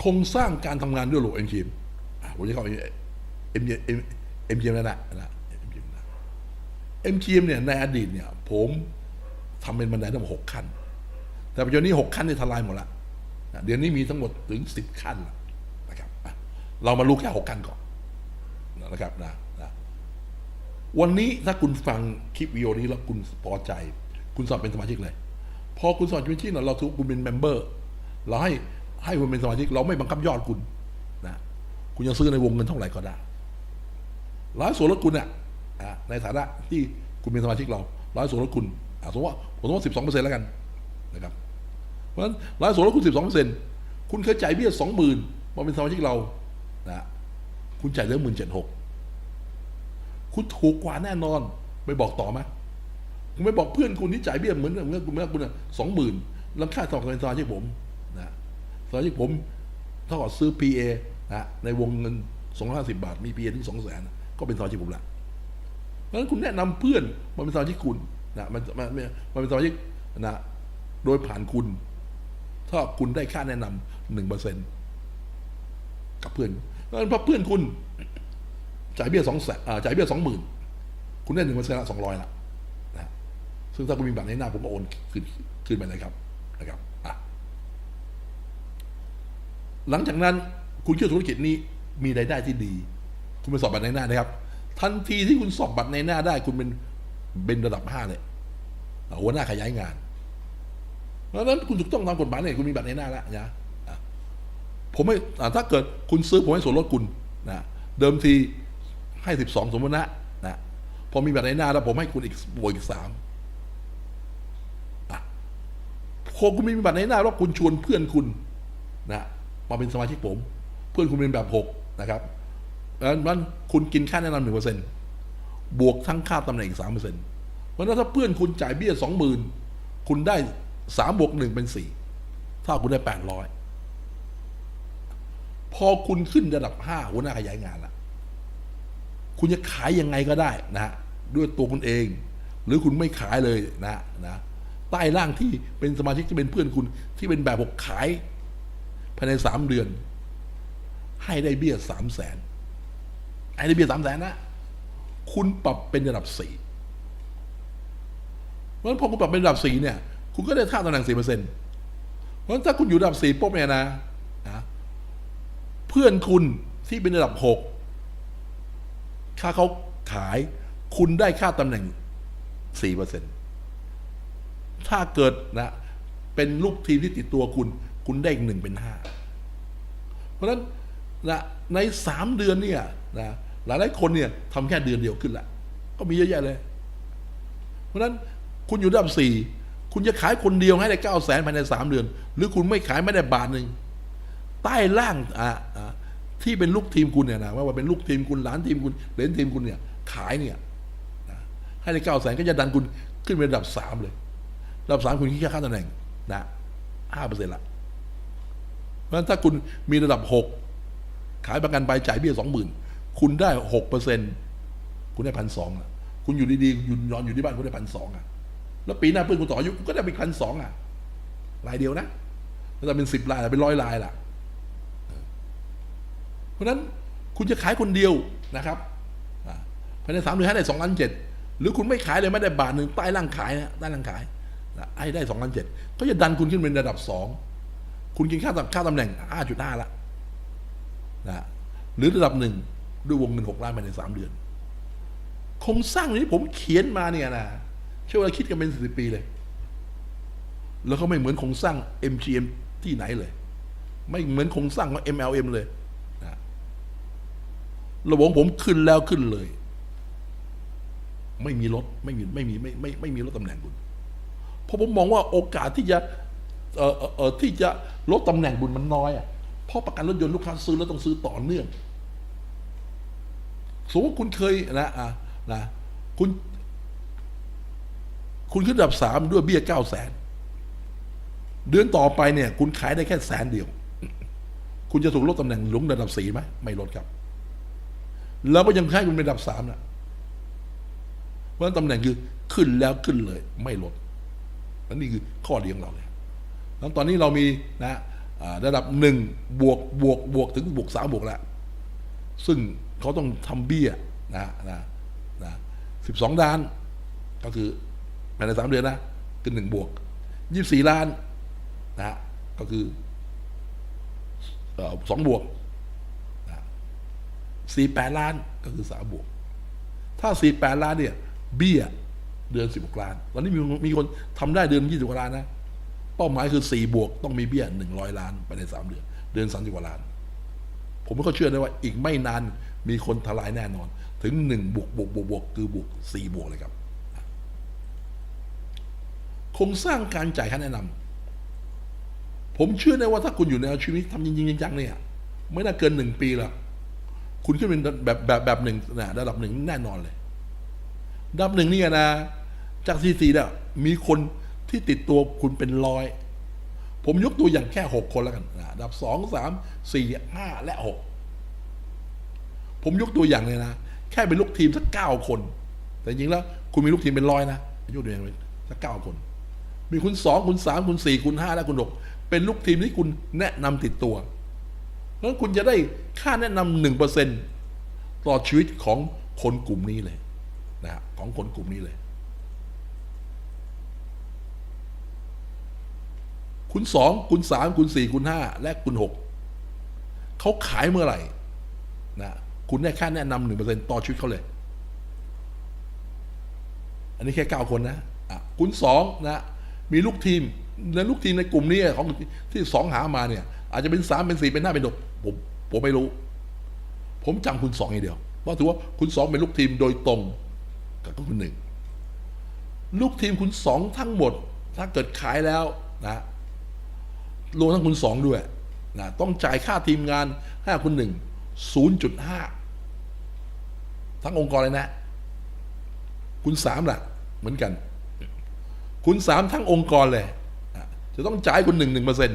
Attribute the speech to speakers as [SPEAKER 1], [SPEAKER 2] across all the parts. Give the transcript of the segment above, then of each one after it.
[SPEAKER 1] โครงสร้างการทำงานด้วยระบบ MGM อะผมจะเข้า MGM MGM นั่นแหละนะ MGM นะ MGM เนี่ยในอดีตเนี่ย ผมทำเป็นบันไดทั้งหมดหกขั้น แต่ปัจจุบันนี้หกขั้นนี่ยทลายหมดละเดี๋ยวนี้มีทั้งหมดถึงสิบขั้นนะครับเรามารู้แค่หกขั้นก่อนนะครับนะนะวันนี้ถ้าคุณฟังคลิปวิดีโอนี้แล้วคุณพอใจ คุณสอบเป็นสมาชิกเลย พอคุณสอบเป็นสมาชิกเนี่ยเราถือคุณเป็นเมมเบอร์เราให้ ให้คุณเป็นสมาชิกเราไม่บังคับยอดคุณนะคุณจะซื้อในวงเงินเท่าไหร่ก็ได้ร้อยส่วนลดคุณอะอะในฐานะที่คุณเป็นสมาชิกเราร้อยส่วนลดคุณสมมติว่าผมสมมติสิบสองเปอร์เซ็นต์แล้วกันนะครับเพราะฉะนั้นร้อยส่วนลดคุณสิบสองเปอร์เซ็นต์คุณเคยจ่ายเบี้ยสองหมื่นมาเป็นสมาชิกเรานะคุณจ่ายเหลือหมื่นเจ็ดหกคุณถูกกว่าแน่นอนไม่บอกต่อไหมคุณไม่บอกเพื่อนคุณที่จ่ายเบี้ยเหมือนเมือนคุณแม่คุณสองหมื่นแล้วค่าสมัครเป็นสมาชิกผมนะ สมาชิกผมเท่ากับซื้อ PA นะในวงเงินสองร้อยห้าสิบบาท มี PA ถึงสองแสนก็เป็นสมาชิกผมละเพราะฉะนั้นคุณแนะนำเพื่อนมาเป็นสมาชิกคุณนะมันมันมันมันเป็นสมาชิกนะโดยผ่านคุณ ถ้าคุณได้ค่าแนะนำหนึ่งเปอร์เซ็นกับเพื่อนเพราะฉะนั้นพอเพื่อนคุณจ่ายเบี้ยสองแสนอ่าจ่ายเบี้ยสองหมื่นคุณได้หนึ่งเปอร์เซ็นต์ละสองร้อยละนะซึ่งถ้าคุณมีบัตรในหน้าผมก็โอนขึ้นขึ้นไปเลยครับนะครับ หลังจากนั้นคุณเชื่อธุรกิจนี้มีรายได้ที่ดี คุณไปสอบบัตรในหน้านะครับ ทันทีที่คุณสอบบัตรในหน้าได้ คุณเป็นเป็นระดับห้าเลยอะหัวหน้าขยายงานเพราะฉะนั้นคุณถูกต้องตามกฎหมายเนี่ยคุณมีบัตรในหน้าแล้วนะผมไม่ถ้าเกิดคุณซื้อผมให้ส่วนลดคุณนะเดิมทีให้สิบสองสมมตินะนะพอมีแบบในหน้าแล้วผมให้คุณอีกบวกอีกสามพอคุณมีบัตรในหน้าแล้วคุณชวนเพื่อนคุณนะ มาเป็นสมาชิกผม เพื่อนคุณเป็นแบบหกนะครับแล้วมันคุณกินค่าแนะนำหนึ่งเปอร์เซ็นต์บวกทั้งค่าตำแหน่งอีกสามเปอร์เซ็นต์เพราะนั้นถ้าเพื่อนคุณจ่ายเบี้ยสองหมื่นคุณได้สามบวกหนึ่งเป็นสี่ถ้าคุณได้แปดร้อยพอคุณขึ้นระดับห้าหัวหน้าขยายงานละคุณจะขายยังไงก็ได้นะด้วยตัวคุณเอง หรือคุณไม่ขายเลยนะนะใต้ร่างที่เป็นสมาชิกที่เป็นเพื่อนคุณที่เป็นแบบผมขาย ภายในสามเดือน ให้ได้เบี้ยสามแสนให้ได้เบี้ยสามแสนนะคุณปรับเป็นระดับสี่เพราะฉะนั้นพอคุณปรับเป็นระดับสี่เนี่ย คุณก็ได้ค่าตำแหน่งสี่เปอร์เซ็นต์เพราะฉะนั้นถ้าคุณอยู่ระดับสี่ปุ๊บเนี่ยนะนะเพื่อนคุณที่เป็นระดับหกค่าเขาขาย คุณได้ค่าตำแหน่งสี่เปอร์เซ็นต์ถ้าเกิดนะ เป็นลูกทีมที่ติดตัวคุณ คุณได้อีกหนึ่งเป็นห้าเพราะฉะนั้นนะในสามเดือนเนี่ยนะหลายหลายๆคนเนี่ยทำแค่เดือนเดียวขึ้นละก็มีเยอะแยะเลย เพราะฉะนั้นคุณอยู่ระดับสี่คุณจะขายคนเดียวให้ได้เก้าแสนภายในสามเดือน หรือคุณไม่ขายไม่ได้บาทหนึ่งใต้ล่างอ่าอ่าที่เป็นลูกทีมคุณเนี่ยนะว่าว่าเป็นลูกทีมคุณหลานทีมคุณเหลนทีมคุณเนี่ย ขายเนี่ยให้ได้เก้าแสนก็จะดันคุณขึ้นเป็นระดับสามเลยระดับสามคุณคิดแค่ค่าตำแหน่งนะห้าเปอร์เซ็นต์ละ เพราะฉะนั้นถ้าคุณมีระดับหกขายประกันไปจ่ายเบี้ยสองหมื่นคุณได้หกเปอร์เซ็นคุณได้พันสองคุณอยู่ดีๆอยู่นอนอยู่ที่บ้านคุณได้พันสองอะ แล้วปีหน้าเพื่อนคุณต่ออายุคุณก็ได้ไปพันสองอะรายเดียวนะแล้วจะเป็นสิบรายเป็นร้อยรายล่ะ เพราะฉะนั้นคุณจะขายคนเดียวนะครับภายในสามเดือนให้ได้สองล้านเจ็ดหรือคุณไม่ขายเลยไม่ได้บาทหนึ่งใต้ร่างขายนะใต้ร่างขายนะให้ได้สองล้านเจ็ดก็จะดันคุณขึ้นเป็นระดับสอง คุณกินค่าตำค่าตำแหน่งห้าจุดห้าละนะหรือระดับหนึ่งด้วยวงเงินหกล้านภายในสามเดือนโครงสร้างนี้ผมเขียนมาเนี่ยนะเชื่อว่าคิดกันเป็นสิบปีเลย แล้วก็ไม่เหมือนโครงสร้าง MGM ที่ไหนเลย ไม่เหมือนโครงสร้างของ MLM เลยระบบของผมขึ้นแล้วขึ้นเลย ไม่มีลดไม่มีไม่มีไม่ไม่ไม่มีลดตำแหน่งคุณเพราะผมมองว่าโอกาสที่จะ เออเออที่จะลดตำแหน่งบุญมันน้อยอะเพราะประกันรถยนต์ลูกค้าซื้อแล้วต้องซื้อต่อเนื่องสมมติคุณเคยนะอะนะคุณ คุณขึ้นระดับสามด้วยเบี้ยเก้าแสนเดือนต่อไปเนี่ย คุณขายได้แค่แสนเดียว คุณจะถูกลดตำแหน่งลงระดับสี่ไหมไม่ลดครับ แล้วก็ยังให้คุณเป็นระดับสามนะเพราะฉะนั้นตำแหน่งคือขึ้นแล้วขึ้นเลย ไม่ลดอันนี้คือข้อดีของเราเลย แล้วตอนนี้เรามีนะระดับหนึ่งบวกบวกบวกถึงบวกสามบวกแล้ว ซึ่งเขาต้องทำเบี้ยนะนะนะสิบสองล้าน ก็คือภายในสามเดือนนะคือหนึ่งบวกยี่สี่ล้านนะก็คือสองบวกสี่แปดล้านก็คือสามบวก ถ้าสี่แปดล้านเนี่ย เบี้ยเดือนสิบกล้าน ตอนนี้มีมีคนทำได้เดือนยี่สิบกว่าล้านนะ เป้าหมายคือสี่บวกต้องมีเบี้ยหนึ่งร้อยล้านภายในสามเดือน เดือนสามสิบกว่าล้าน ผมก็เชื่อได้ว่าอีกไม่นานมีคนทลายแน่นอน ถึงหนึ่งบวกบวกบวกบวกคือบวกสี่บวกเลยครับโครงสร้างการจ่ายค่าแนะนำผมเชื่อได้ว่าถ้าคุณอยู่ในชีวิตทำจริงๆจังๆเนี่ยไม่น่าเกินหนึ่งปีหรอกคุณขึ้นเป็นแบบแบบแบบหนึ่งนะระดับหนึ่งแน่นอนเลยระดับหนึ่งนี่นะจากซีซีเนี่ยมีคน ที่ติดตัวคุณเป็นร้อย ผมยกตัวอย่างแค่หกคนแล้วกันนะดับสองสามสี่ห้าและหกผมยกตัวอย่างเลยนะ แค่เป็นลูกทีมสักเก้าคน แต่จริงๆแล้ว คุณมีลูกทีมเป็นร้อยนะยกตัวอย่างเลยสักเก้าคน มีคุณสองคุณสามคุณสี่คุณห้าและคุณหกเป็นลูกทีมที่คุณแนะนำติดตัวเพราะฉะนั้นคุณจะได้ค่าแนะนำหนึ่งเปอร์เซ็นต่อชีวิตของคนกลุ่มนี้เลยนะฮะของคนกลุ่มนี้เลย คุณสองคุณสามคุณสี่คุณห้าและคุณหกเขาขายเมื่อไหร่นะคุณได้ค่าแนะนำหนึ่งเปอร์เซ็นต์ต่อชีวิตเขาเลย อันนี้แค่เก้าคนนะอะคุณสองนะมีลูกทีมในลูกทีมในกลุ่มนี้ของที่สองหามาเนี่ย อาจจะเป็นสามเป็นสี่เป็นห้าเป็นหกผมผมไม่รู้ ผมจำคุณสองอย่างเดียวเพราะถือว่าคุณสองเป็นลูกทีมโดยตรงกับคุณหนึ่งลูกทีมคุณสองทั้งหมด ถ้าเกิดขายแล้วนะ รวมทั้งคุณสองด้วยนะต้องจ่ายค่าทีมงานให้คุณหนึ่งศูนย์จุดห้าทั้งองค์กรเลยนะ คุณสามล่ะ เหมือนกัน คุณสามทั้งองค์กรเลยจะต้องจ่ายคุณหนึ่งหนึ่งเปอร์เซ็น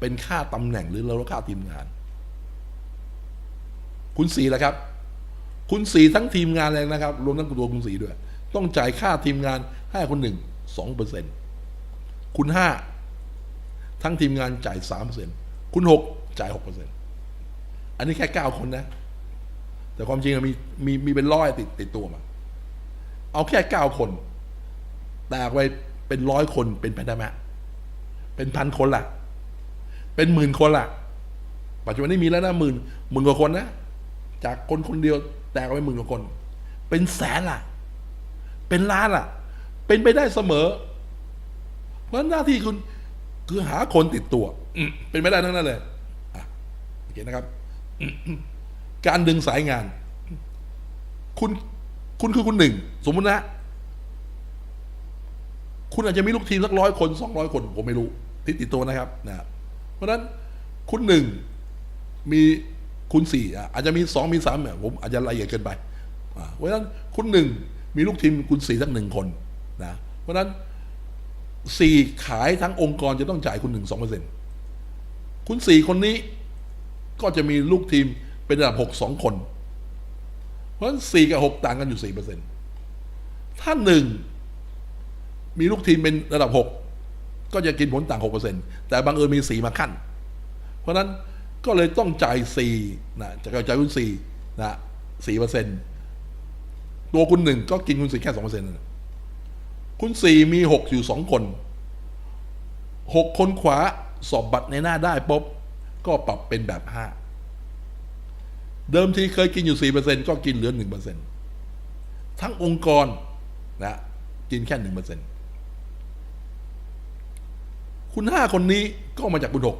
[SPEAKER 1] เป็นค่าตำแหน่งหรือเราค่าทีมงาน คุณสี่ละครับ คุณสี่ทั้งทีมงานเลยนะครับ รวมทั้งตัวคุณสี่ด้วย ต้องจ่ายค่าทีมงานให้คุณหนึ่งสองเปอร์เซ็นคุณห้า ทั้งทีมงานจ่ายสามเปอร์เซ็นคุณหกจ่ายหกเปอร์เซ็นอันนี้แค่เก้าคนนะ แต่ความจริงมีมีมีเป็นร้อยติดติดตัวมา เอาแค่เก้าคน แตกไปเป็นร้อยคนเป็นไปได้ไหมเป็นพันคนล่ะ เป็นหมื่นคนล่ะ ปัจจุบันนี้มีแล้วนะหมื่นหมื่นกว่าคนนะ จากคนคนเดียวแตกไปหมื่นกว่าคน เป็นแสนล่ะ เป็นล้านล่ะ เป็นไปได้เสมอ เพราะหน้าที่คุณ คือหาคนติดตัวอืมเป็นไม่ได้ทั้งนั้นเลยอะโอเคนะครับอืมการดึงสายงาน คุณคุณคือคุณหนึ่ง สมมุตินะ คุณอาจจะมีลูกทีมสักร้อยคนสองร้อยคน ผมไม่รู้ที่ติดตัวนะครับนะเพราะฉะนั้นคุณหนึ่งมีคุณสี่อะอาจจะมีสองมีสามเนี่ยผมอาจจะละเอียดเกินไปอ่าเพราะฉะนั้นคุณหนึ่งมีลูกทีมคุณสี่สักหนึ่งคนนะเพราะฉะนั้น สี่ขายทั้งองค์กรจะต้องจ่ายคุณหนึ่งสองเปอร์เซ็นต์คุณสี่คนนี้ก็จะมีลูกทีมเป็นระดับหกสองคน เพราะฉะนั้นสี่กับหกต่างกันอยู่สี่เปอร์เซ็นต์ถ้าหนึ่งมีลูกทีมเป็นระดับหกก็จะกินผลต่างหกเปอร์เซ็นต์แต่บางเอิญมีสี่มาขั้น เพราะนั้นก็เลยต้องจ่ายสี่นะจะจ่ายคุณสี่นะสี่เปอร์เซ็นต์ตัวคุณหนึ่งก็กินคุณสี่แค่สองเปอร์เซ็นต์ คุณสี่มีหกอยู่สองคนหกคนขวาสอบบัตรในหน้าได้ปุ๊บก็ปรับเป็นแบบห้าเดิมทีเคยกินอยู่สี่เปอร์เซ็นก็กินเหลือหนึ่งเปอร์เซ็นทั้งองค์กรนะกินแค่หนึ่งเปอร์เซ็นคุณห้าคนนี้ก็มาจากคุณหก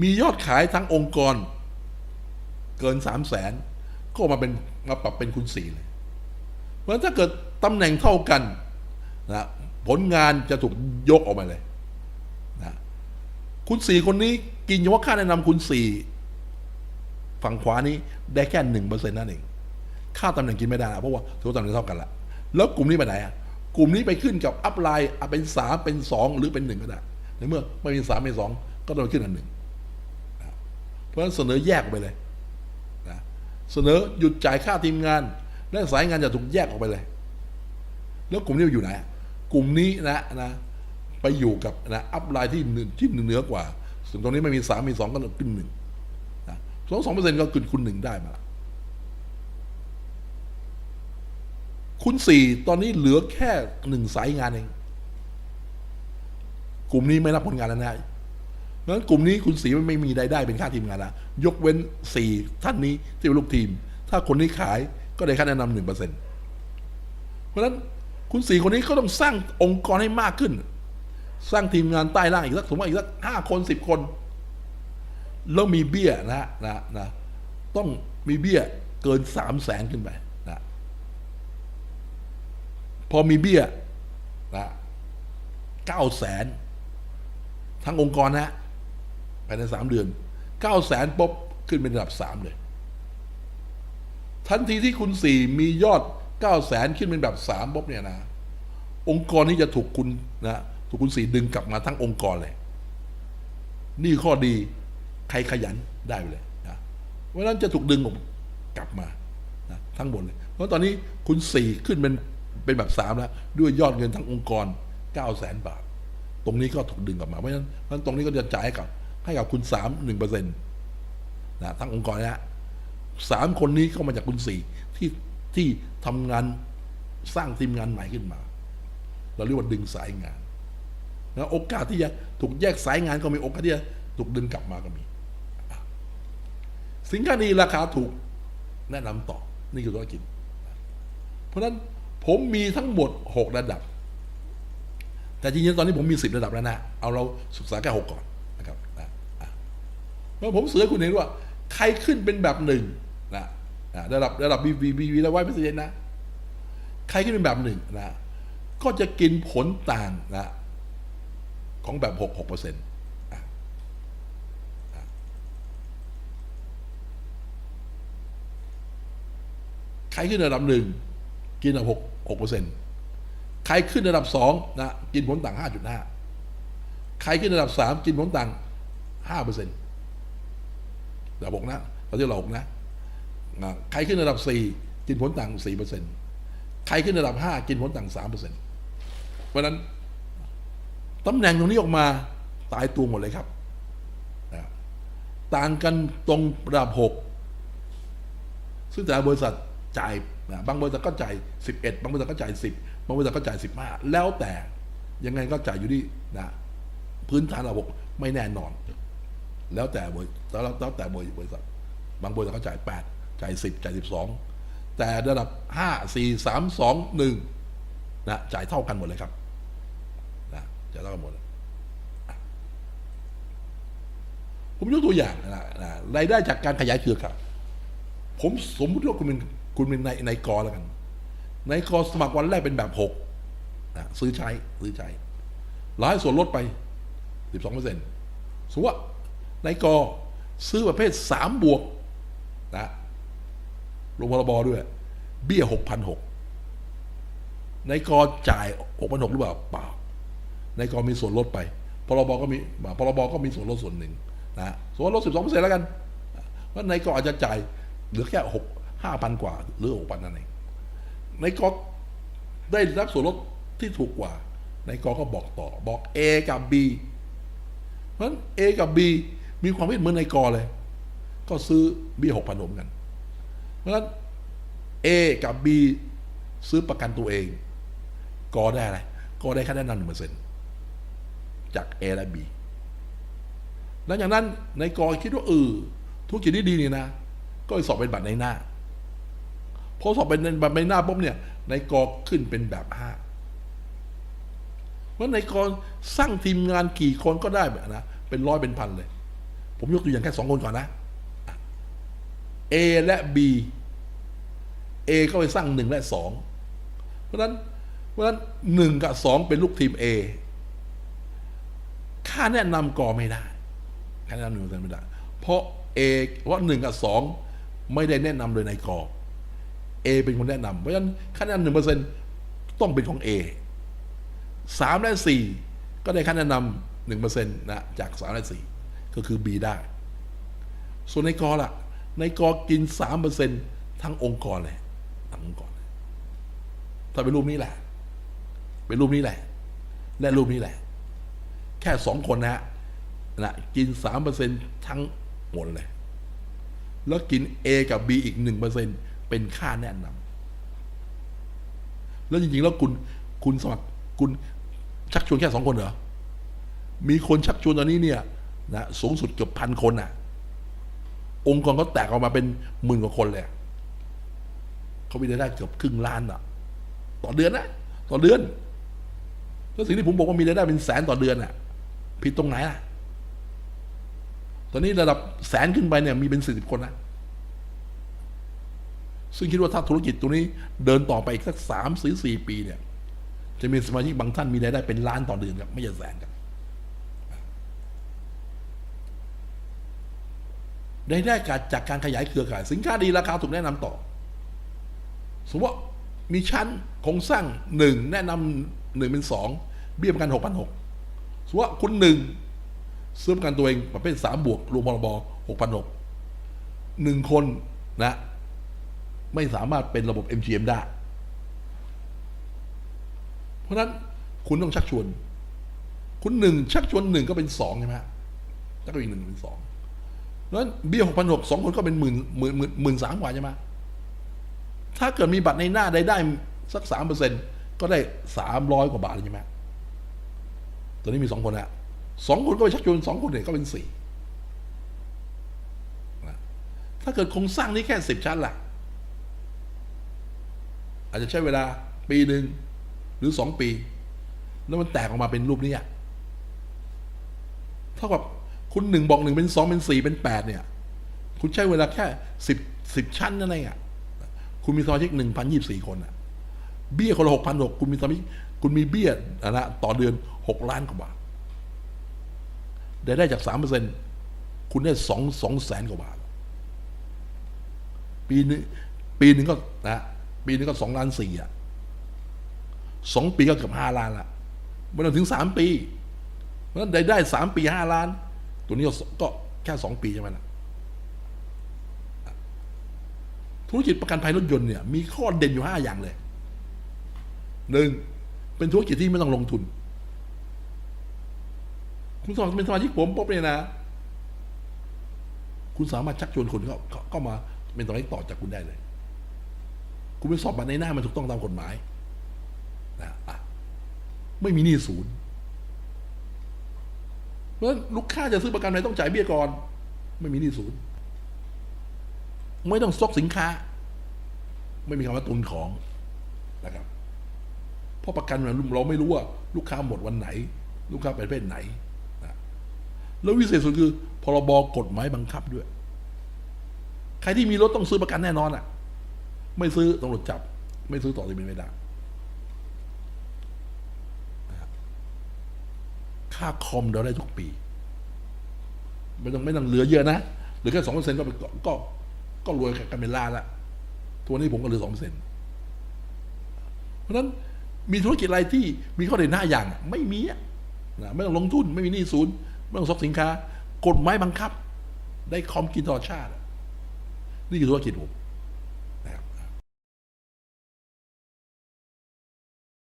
[SPEAKER 1] มียอดขายทั้งองค์กร เกินสามแสนก็มาเป็นมาปรับเป็นคุณสี่เลย เพราะฉะนั้นถ้าเกิดตำแหน่งเท่ากัน นะผลงานจะถูกยกออกมาเลยนะคุณสี่คนนี้กินเฉพาะค่าแนะนำคุณสี่ฝั่งขวานี้ได้แค่หนึ่งเปอร์เซ็นต์นั่นเอง ค่าตำแหน่งกินไม่ได้เพราะว่าถือว่าตำแหน่งเท่ากันละแล้วกลุ่มนี้ไปไหนอะกลุ่มนี้ไปขึ้นกับอัพไลน์อะเป็นสามเป็นสองหรือเป็นหนึ่งก็ได้ในเมื่อไม่มีสามไม่สองก็ต้องขึ้นกันหนึ่งนะเพราะฉะนั้นเสนอแยกไปเลยนะเสนอหยุดจ่ายค่าทีมงาน และสายงานจะถูกแยกออกไปเลย แล้วกลุ่มนี้อยู่ไหน กลุ่มนี้นะนะไปอยู่กับนะอัพไลน์ที่หนึ่งที่เหนือกว่า ส่วนตรงนี้ไม่มีสามมีสองก็ขึ้นหนึ่งนะสองสองเปอร์เซ็นต์ก็ขึ้นคุณหนึ่งได้มาละคุณสี่ตอนนี้เหลือแค่หนึ่งสายงานเอง กลุ่มนี้ไม่รับผลงานแล้วนะเพราะฉะนั้นกลุ่มนี้คุณสีไม่ไม่มีรายได้เป็นค่าทีมงานละยกเว้นสี่ท่านนี้ที่เป็นลูกทีม ถ้าคนนี้ขายก็ได้ค่าแนะนำหนึ่งเปอร์เซ็นต์เพราะฉะนั้น คุณสี่คนนี้ก็ต้องสร้างองค์กรให้มากขึ้น สร้างทีมงานใต้ล่างอีกสักสมมติอีกสักห้าคนสิบคน แล้วมีเบี้ยนะนะนะต้องมีเบี้ยเกินสามแสนขึ้นไปนะพอมีเบี้ยนะเก้าแสนทั้งองค์กรนะภายในสามเดือนเก้าแสนปุ๊บขึ้นเป็นระดับสามเลย ทันทีที่คุณสี่มียอด เก้าแสนขึ้นเป็นแบบสามปุ๊บเนี่ยนะ องค์กรนี้จะถูกคุณนะถูกคุณสี่ดึงกลับมาทั้งองค์กรเลย นี่ข้อดีใครขยันได้เลยนะเพราะฉะนั้นจะถูกดึงออกกลับมานะทั้งหมดเลย เพราะตอนนี้คุณสี่ขึ้นเป็นเป็นแบบสามแล้ว ด้วยยอดเงินทั้งองค์กรเก้าแสนบาท ตรงนี้ก็ถูกดึงกลับมาเพราะฉะนั้นเพราะตรงนี้ก็จะจ่ายให้กับ ให้กับคุณสามหนึ่งเปอร์เซ็นต์นะทั้งองค์กรนะสามคนนี้ก็มาจากคุณสี่ที่ ที่ทำงานสร้างทีมงานใหม่ขึ้นมา เราเรียกว่าดึงสายงานนะโอกาสที่จะถูกแยกสายงานก็มีโอกาสที่จะถูกดึงกลับมาก็มี สินค้าดีราคาถูกแนะนำต่อ นี่คือธุรกิจ เพราะฉะนั้นผมมีทั้งหมดหกระดับ แต่จริงๆตอนนี้ผมมีสิบระดับแล้วนะ เอาเราศึกษาแค่หกก่อนนะครับนะเพราะผมเสือคุณเห็นว่า ใครขึ้นเป็นแบบหนึ่ง ระดับระดับบีบีบีแล้วไว้พิเศษนะ ใครขึ้นเป็นแบบหนึ่งนะ ก็จะกินผลต่างนะ ของแบบหกหกเปอร์เซ็นต์ใครขึ้นระดับหนึ่งกินระดับหกหกเปอร์เซ็นต์ใครขึ้นระดับสองนะกินผลต่างห้าจุดห้าใครขึ้นระดับสามกินผลต่างห้าเปอร์เซ็นต์ระดับหกนะเราที่เราหกนะ นะใครขึ้นระดับสี่กินผลต่างสี่เปอร์เซ็นต์ใครขึ้นระดับห้ากินผลต่างสามเปอร์เซ็นต์เพราะนั้นตำแหน่งตรงนี้ออกมาตายตัวหมดเลยครับนะต่างกันตรงระดับหกซึ่งแต่บริษัทจ่ายนะบางบริษัทก็จ่าย 11 บางบริษัทก็จ่าย 10 บางบริษัทก็จ่าย 15 แล้วแต่ยังไงก็จ่ายอยู่ที่นะพื้นฐานระบบไม่แน่นอน แล้วแต่บริแล้วแล้วแต่บริษัทบางบริษัทก็จ่าย 8 จ่าย10จ่าย12แต่ระดับ5 4 3 2 1นะจ่ายเท่ากันหมดเลยครับนะจ่ายเท่ากันหมดผมยกตัวอย่างนะนะรายได้จากการขยายเครือข่ายผมสมมติว่าคุณเป็นคุณเป็นในในกอแล้วกันในกอสมัครวันแรกเป็นแบบหกนะซื้อใช้ซื้อใช้ร้ายส่วนลดไปสิบสองเปอร์เซ็นต์สมมติว่าในกอซื้อประเภทสามบวกนะ ลงพรบด้วย เบี้ยหกพันหกในกจ่ายหกพันหกหรือเปล่าเปล่าในกมีส่วนลดไปพรบก็มีพรบก็มีส่วนลดส่วนหนึ่งนะส่วนลดสิบสองเปอร์เซ็นต์แล้วกันเพราะในกอาจจะจ่ายเหลือแค่หกห้าพันกว่าหรือหกพันนั่นเองในกได้รับส่วนลดที่ถูกกว่าในกอก็บอกต่อบอก A กับ B เพราะฉะนั้น A กับ B มีความคิดเหมือนในกเลย ก็ซื้อ B หกพันหมกัน เพราะฉะนั้น A กับ B ซื้อประกันตัวเองกอได้อะไรกอได้ค่าแนะนำหนึ่งเปอร์เซ็นต์จาก A และ B หลังจากนั้นในกอคิดว่าเออธุรกิจนี้ดีนี่นะ ก็สอบเป็นบัตรในหน้าพอสอบเป็นบัตรในหน้าปุ๊บเนี่ยในกอขึ้นเป็นแบบห้าเพราะในกอสร้างทีมงานกี่คนก็ได้แบบนะเป็นร้อยเป็นพันเลย ผมยกตัวอย่างแค่สองคนก่อนนะ A และ B A ก็ไปสร้างหนึ่งและสองเพราะนั้นเพราะนั้นหนึ่งกับสองเป็นลูกทีม A ค่าแนะนำกอไม่ได้ค่าแนะนำหนึ่งเปอร์เซ็นต์ไม่ได้ เพราะ A เพราะหนึ่งกับสองไม่ได้แนะนำโดยในกอ A เป็นคนแนะนำเพราะฉะนั้นค่าแนะนำหนึ่งเปอร์เซ็นต์ต้องเป็นของ A สามและสี่ก็ได้ค่าแนะนำหนึ่งเปอร์เซ็นต์นะจากสามและสี่ก็คือ B ได้ ส่วนในกอล่ะ ในกอกินสามเปอร์เซ็นทั้งองค์กรเลยทั้งองค์กรถ้าเป็นรูปนี้แหละ เป็นรูปนี้แหละ และรูปนี้แหละ แค่สองคนนะฮะนะกินสามเปอร์เซ็นทั้งหมดเลย แล้วกิน A กับ B อีกหนึ่งเปอร์เซ็นเป็นค่าแนะนำแล้วจริงๆ แล้วคุณคุณสมัครคุณชักชวนแค่สองคนเหรอ มีคนชักชวนตอนนี้เนี่ยนะสูงสุดเกือบพันคนน่ะ องค์กรก็แตกออกมาเป็นหมื่นกว่าคนเลยเขามีรายได้เกือบครึ่งล้านอะ ต่อเดือนนะต่อเดือนแล้วสิ่งที่ผมบอกว่ามีรายได้เป็นแสนต่อเดือนอะ ผิดตรงไหนล่ะ ตอนนี้ระดับแสนขึ้นไปเนี่ยมีเป็นสี่สิบคนนะซึ่งคิดว่าถ้าธุรกิจตัวนี้เดินต่อไปอีกสักสามสี่สี่ปีเนี่ย จะมีสมาชิกบางท่านมีรายได้เป็นล้านต่อเดือนครับไม่ใช่แสนครับ ได้ได้การจากการขยายเครือข่าย สินค้าดีราคาถูกแนะนำต่อ สมมติว่ามีชั้นโครงสร้างหนึ่งแนะนำหนึ่งเป็นสองเบี้ยประกันหกพันหกสมมติว่าคุณหนึ่งซื้อประกันตัวเองประเภทสามบวกรวมพรบหกพันหกหนึ่งคนนะ ไม่สามารถเป็นระบบ MGM ได้ เพราะนั้นคุณต้องชักชวน คุณหนึ่งชักชวนหนึ่งก็เป็นสองใช่ไหมแล้วก็อีกหนึ่งเป็นสอง แล้วเบี้ยหกพันหกสองคนก็เป็นหมื่นหมื่นหมื่นหมื่นสามกว่าใช่ไหมถ้าเกิดมีบัตรในหน้าได้ได้สักสามเปอร์เซ็นก็ได้สามร้อยกว่าบาทเลยใช่ไหมตอนนี้มีสองคนอะสองคนก็ไปชักชวนสองคนเนี่ยก็เป็นสี่ถ้าเกิดโครงสร้างนี้แค่สิบชั้นล่ะ อาจจะใช้เวลาปีหนึ่งหรือสองปี แล้วมันแตกออกมาเป็นรูปนี้เท่ากับ คุณหนึ่งบอกหนึ่งเป็นสองเป็นสี่เป็นแปดเนี่ย คุณใช้เวลาแค่สิบสิบชั้นนั่นเองอะคุณมีสมาชิกหนึ่งพันยี่สี่คนอะ เบี้ยคนละหกพันหกคุณมีสมาชิกคุณมีเบี้ยนะต่อเดือนหกล้านกว่าบาทได้ได้จากสามเปอร์เซ็นคุณได้สองสองแสนกว่าบาท ปีนึงปีหนึ่งก็นะปีนึงก็สองล้านสี่อะสองปีก็เกือบห้าล้านละไม่ต้องถึงสามปีเพราะฉะนั้นได้ได้สามปีห้าล้าน ตัวนี้ก็แค่สองปีใช่ไหมล่ะธุรกิจประกันภัยรถยนต์เนี่ยมีข้อเด่นอยู่ห้าอย่างเลยหนึ่งเป็นธุรกิจที่ไม่ต้องลงทุน คุณสมัครเป็นสมาชิกผมปุ๊บเนี่ยนะ คุณสามารถชักชวนคนเขาเข้ามาเป็นสมาชิกต่อจากคุณได้เลย คุณไปสอบบัตรในหน้ามันถูกต้องตามกฎหมายนะะไม่มีหนี้ศูนย์ เพราะลูกค้าจะซื้อประกันภัยต้องจ่ายเบี้ยก่อน ไม่มีหนี้ศูนย์ไม่ต้องสต็อกสินค้า ไม่มีคำว่าตุนของนะครับเพราะประกันเราไม่รู้ว่าลูกค้าหมดวันไหน ลูกค้าเป็นประเภทไหนนะแล้ววิเศษสุดคือพรบกฎหมายบังคับด้วย ใครที่มีรถต้องซื้อประกันแน่นอนอะ ไม่ซื้อตำรวจจับ ไม่ซื้อต่อที่เป็นไม่ได้นะครับ ค่าคอมเราได้ทุกปี ไม่ต้องไม่ต้องเหลือเยอะนะหลือแค่สองเปอร์เซ็นต์ก็ไปก็ก็ก็รวยกันเป็นล้านละตัวนนี้ผมก็เหลือสองเปอร์เซ็นต์เพราะฉะนั้นมีธุรกิจอะไรที่มีข้อเด่นหน้าอย่างไม่มีอะนะไม่ต้องลงทุน ไม่มีหนี้ศูนย์ไม่ต้องซอกสินค้ากฎหมายบังคับ ได้คอมกินต่อชาติ นี่คือธุรกิจผม